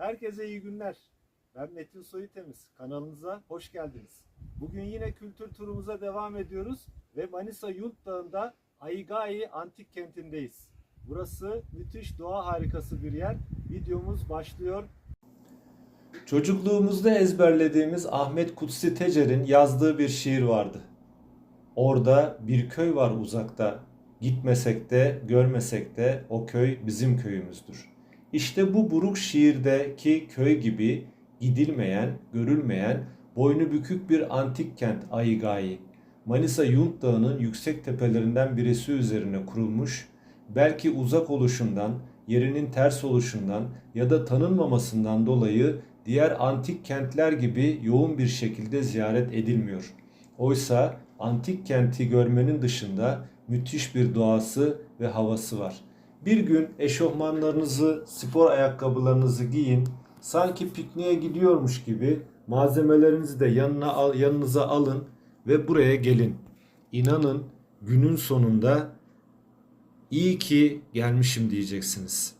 Herkese iyi günler. Ben Metin Soyutemiz. Kanalınıza hoş geldiniz. Bugün yine kültür turumuza devam ediyoruz ve Manisa Yunt Dağı'nda Aigai Antik Kenti'ndeyiz. Burası müthiş doğa harikası bir yer. Videomuz başlıyor. Çocukluğumuzda ezberlediğimiz Ahmet Kutsi Tecer'in yazdığı bir şiir vardı. Orada bir köy var uzakta. Gitmesek de görmesek de o köy bizim köyümüzdür. İşte bu buruk şiirdeki köy gibi gidilmeyen, görülmeyen, boynu bükük bir antik kent Aigai. Manisa Yunt Dağı'nın yüksek tepelerinden birisi üzerine kurulmuş, belki uzak oluşundan, yerinin ters oluşundan ya da tanınmamasından dolayı diğer antik kentler gibi yoğun bir şekilde ziyaret edilmiyor. Oysa antik kenti görmenin dışında müthiş bir doğası ve havası var. Bir gün eşofmanlarınızı, spor ayakkabılarınızı giyin, sanki pikniğe gidiyormuş gibi malzemelerinizi de yanına al, yanınıza alın ve buraya gelin. İnanın günün sonunda iyi ki gelmişim diyeceksiniz.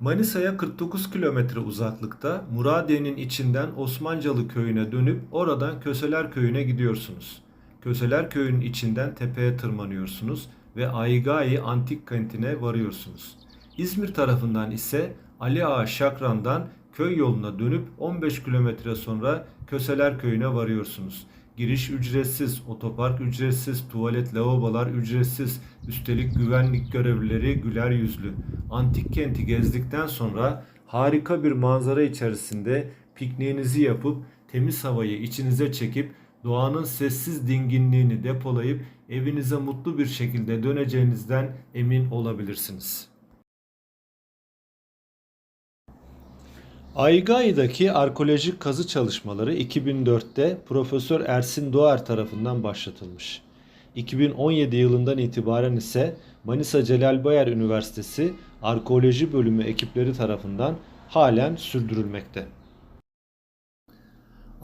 Manisa'ya 49 kilometre uzaklıkta Muradiye'nin içinden Osmancalı köyüne dönüp oradan Köseler köyüne gidiyorsunuz. Köseler köyünün içinden tepeye tırmanıyorsunuz ve Aigai antik kentine varıyorsunuz. İzmir tarafından ise Ali Ağa Şakran'dan köy yoluna dönüp 15 kilometre sonra Köseler köyüne varıyorsunuz. Giriş ücretsiz, otopark ücretsiz, tuvalet lavabolar ücretsiz. Üstelik güvenlik görevlileri güler yüzlü. Antik kenti gezdikten sonra harika bir manzara içerisinde pikniğinizi yapıp temiz havayı içinize çekip doğanın sessiz dinginliğini depolayıp evinize mutlu bir şekilde döneceğinizden emin olabilirsiniz. Aygai'daki arkeolojik kazı çalışmaları 2004'te Profesör Ersin Doğer tarafından başlatılmış. 2017 yılından itibaren ise Manisa Celal Bayar Üniversitesi Arkeoloji Bölümü ekipleri tarafından halen sürdürülmekte.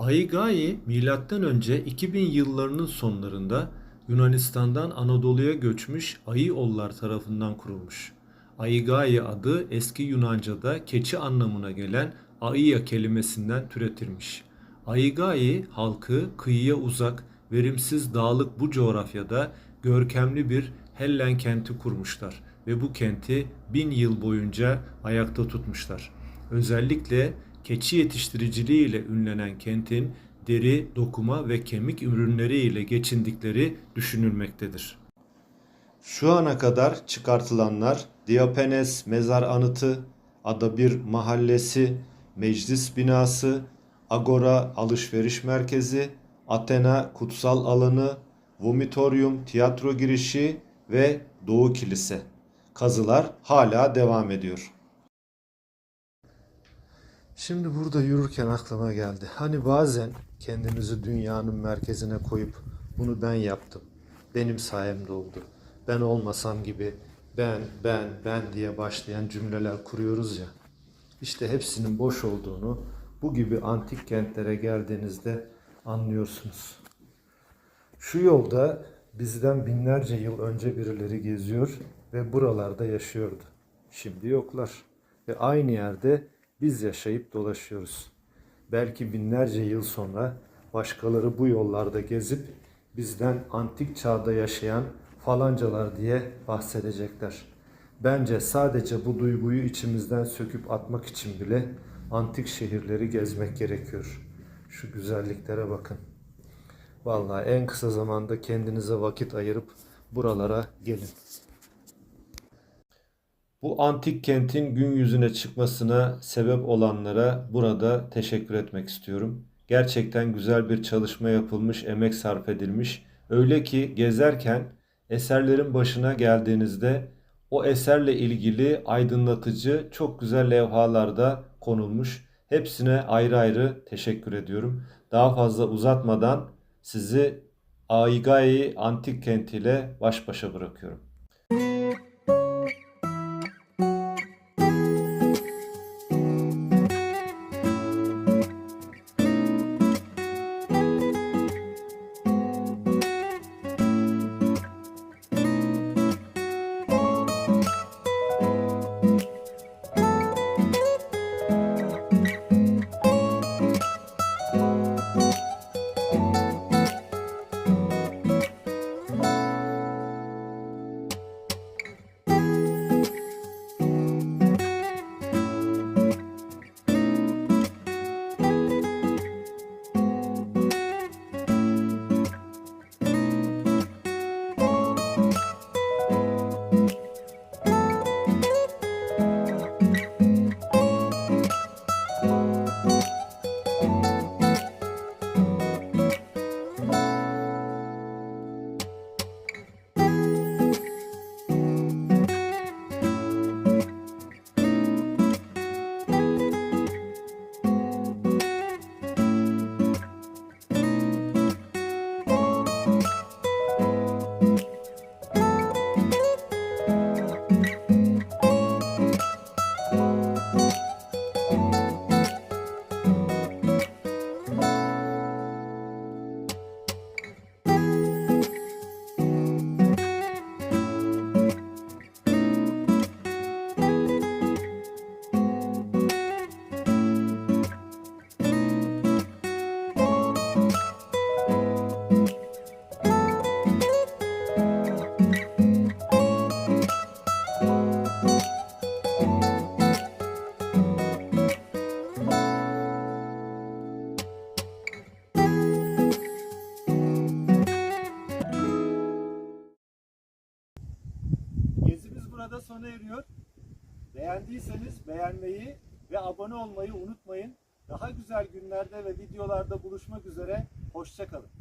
Aigai milattan önce 2000 yıllarının sonlarında Yunanistan'dan Anadolu'ya göçmüş Aiollar tarafından kurulmuş. Aigai adı eski Yunanca'da keçi anlamına gelen Aia kelimesinden türetilmiş. Aigai halkı kıyıya uzak, verimsiz dağlık bu coğrafyada görkemli bir Hellen kenti kurmuşlar ve bu kenti bin yıl boyunca ayakta tutmuşlar. Özellikle keçi yetiştiriciliği ile ünlenen kentin deri, dokuma ve kemik ürünleri ile geçindikleri düşünülmektedir. Şu ana kadar çıkartılanlar Diopenes mezar anıtı, Ada bir mahallesi, meclis binası, Agora alışveriş merkezi, Athena kutsal alanı, Vomitorium tiyatro girişi ve Doğu Kilise. Kazılar hala devam ediyor. Şimdi burada yürürken aklıma geldi. Hani bazen kendinizi dünyanın merkezine koyup bunu ben yaptım. Benim sayemde oldu. Ben olmasam gibi ben, ben, ben diye başlayan cümleler kuruyoruz ya. İşte hepsinin boş olduğunu bu gibi antik kentlere geldiğinizde anlıyorsunuz. Şu yolda bizden binlerce yıl önce birileri geziyor ve buralarda yaşıyordu. Şimdi yoklar. Ve aynı yerde biz yaşayıp dolaşıyoruz. Belki binlerce yıl sonra başkaları bu yollarda gezip bizden antik çağda yaşayan falancalar diye bahsedecekler. Bence sadece bu duyguyu içimizden söküp atmak için bile antik şehirleri gezmek gerekiyor. Şu güzelliklere bakın. Vallahi en kısa zamanda kendinize vakit ayırıp buralara gelin. Bu antik kentin gün yüzüne çıkmasına sebep olanlara burada teşekkür etmek istiyorum. Gerçekten güzel bir çalışma yapılmış, emek sarf edilmiş. Öyle ki gezerken eserlerin başına geldiğinizde o eserle ilgili aydınlatıcı çok güzel levhalarda konulmuş. Hepsine ayrı ayrı teşekkür ediyorum. Daha fazla uzatmadan sizi Aigai antik kentiyle baş başa bırakıyorum. Burada sona eriyor. Beğendiyseniz beğenmeyi ve abone olmayı unutmayın. Daha güzel günlerde ve videolarda buluşmak üzere. Hoşçakalın.